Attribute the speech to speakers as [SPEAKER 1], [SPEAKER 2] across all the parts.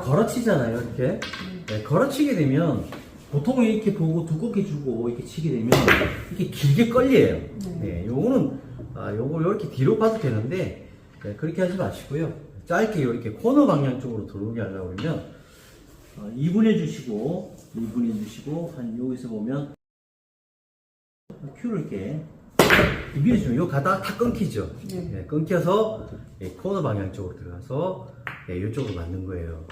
[SPEAKER 1] 걸어치잖아요, 이렇게. 네, 걸어치게 되면 보통 이렇게 보고 두껍게 주고 이렇게 치게 되면 이렇게 길게 걸려요. 네, 요거는 아, 요거 이렇게 뒤로 봐도 되는데 네, 그렇게 하지 마시고요. 짧게 이렇게 코너 방향 쪽으로 들어오게 하려고 그러면 어, 2분해 주시고 2분해 주시고 한 여기서 보면 큐를 이렇게 밀어주면 요 가다가 다 끊기죠.
[SPEAKER 2] 네.
[SPEAKER 1] 네, 끊겨서 예, 코너 방향 쪽으로 들어가서 예, 이쪽으로 맞는 거예요.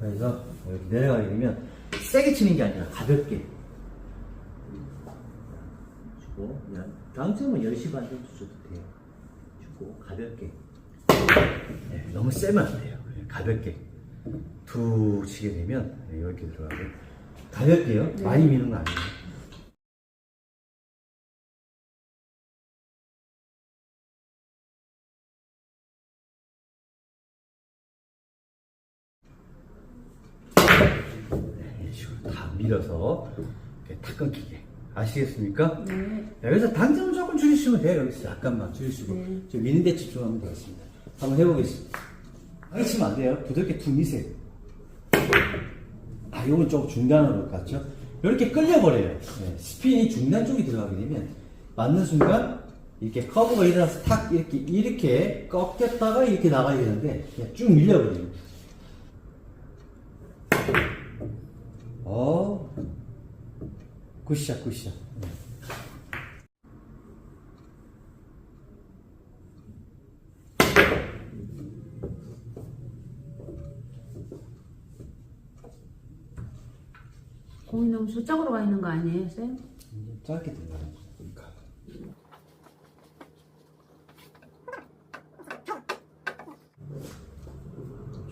[SPEAKER 1] 그래서 이렇게 내려가게 되면 세게 치는 게 아니라 가볍게 주고 그냥 당점은 10시 반 정도 줘도 돼요. 주고 가볍게 네, 너무 세면 안 돼요. 네, 가볍게 툭 치게 되면 네, 이렇게 들어가고 가볍게요. 많이 미는 거 아니에요. 밀어서 이렇게 탁 끊기게 아시겠습니까?
[SPEAKER 2] 네.
[SPEAKER 1] 네, 여기서 당점을 조금 줄이시면 돼요. 여기서 약간만 줄이시고
[SPEAKER 2] 네.
[SPEAKER 1] 저 미는 데 집중하면 되겠습니다. 한번 해보겠습니다. 치면 안 돼요. 부드럽게 툭 미세요. 아, 요건 조금 중단으로 갔죠? 이렇게 끌려버려요. 네, 스핀이 중단 쪽이 들어가게 되면 맞는 순간 이렇게 커브가 일어나서 탁 이렇게 이렇게 꺾였다가 이렇게 나가야 되는데 그냥 쭉 밀려버려요. 어, 굿샷, 굿샷. 네.
[SPEAKER 2] 공이 너무 수적으로 가 있는 거 아니에요, 쌤?
[SPEAKER 1] 짧게.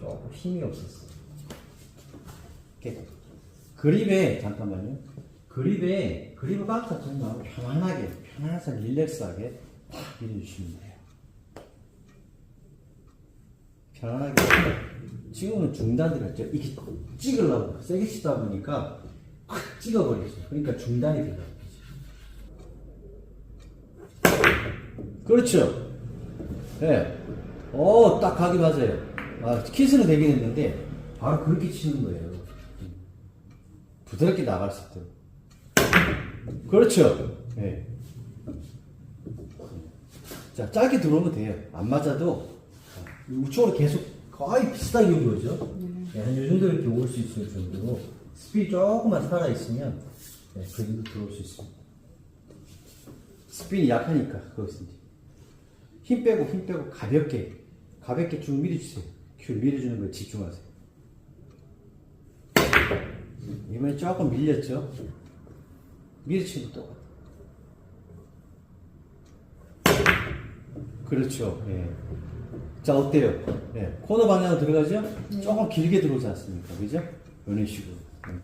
[SPEAKER 1] 조금 힘이 없었어. 이렇게 그립에 잠깐만요. 그립에 꽉 잡지 말고 편안하게, 편안해서 릴렉스하게 탁 밀어주시면 돼요. 편안하게. 지금은 중단 들어갔죠. 이렇게 찍으려고 세게 치다 보니까 확 찍어버리죠. 그러니까 중단이 들어가요. 그렇죠. 예. 네. 어, 딱 각이 맞아요. 아, 키스는 되긴 했는데, 바로 그렇게 치는 거예요. 부드럽게 나갈 수 있도록. 그렇죠. 예. 자, 짧게 들어오면 돼요. 안 맞아도, 우측으로 계속 거의 비슷하게 오는 거죠. 네, 한이 정도 이렇게 올 수 있을 정도로, 스피드 조금만 살아있으면, 네, 그 정도 들어올 수 있습니다. 스핀이 약하니까, 그것은. 힘 빼고, 힘 빼고, 가볍게, 가볍게 쭉 밀어주세요. 큐 밀어주는 거에 집중하세요. 이번에 조금 밀렸죠? 밀어치는 거 똑같아요. 그렇죠. 예. 자, 어때요? 예. 코너 방향으로 들어가죠? 조금 길게 들어오지 않습니까? 그죠? 이런 식으로. 예.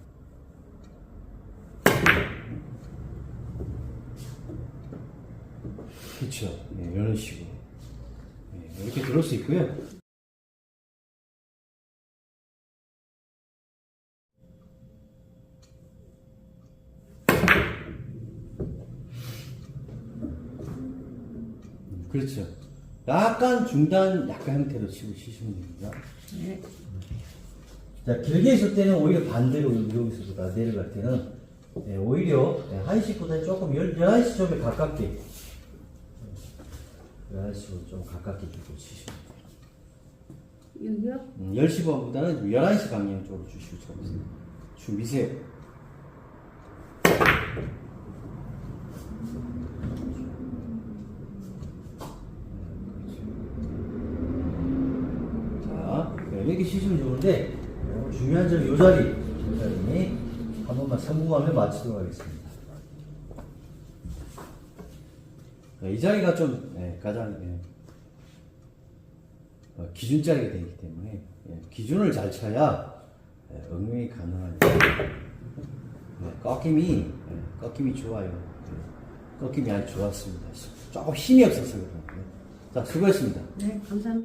[SPEAKER 1] 그렇죠. 예, 이런 식으로. 예, 이렇게 들어올 수 있고요. 그렇죠. 약간 중단, 약간 형태로 치고 치시면 됩니다.
[SPEAKER 2] 네.
[SPEAKER 1] 자, 길게 있을 때는 오히려 반대로 여기서보다 내려갈 때는 네, 오히려 네, 1시보다 조금 10, 11시 쪽에 가깝게 11시로 좀 가깝게 주고 치시면 돼요.
[SPEAKER 2] 여기요?
[SPEAKER 1] 음, 10시 번보다는 11시 방향 쪽으로 주시고 쳐보세요. 쭉 미세요. 자, 네, 이렇게 치시면 좋은데, 어, 중요한 점은 이 자리, 이 자리, 한 번만 성공하면 마치도록 하겠습니다. 네, 이 자리가 좀, 네, 가장, 네. 어, 기준짜리가 되기 때문에 예, 기준을 잘 쳐야 예, 응용이 가능합니다. 네, 꺾임이 예, 꺾임이 좋아요. 예, 꺾임이 아주 좋았습니다. 조금 힘이 없어서 그런데. 자, 수고했습니다.
[SPEAKER 2] 네, 감사합니다.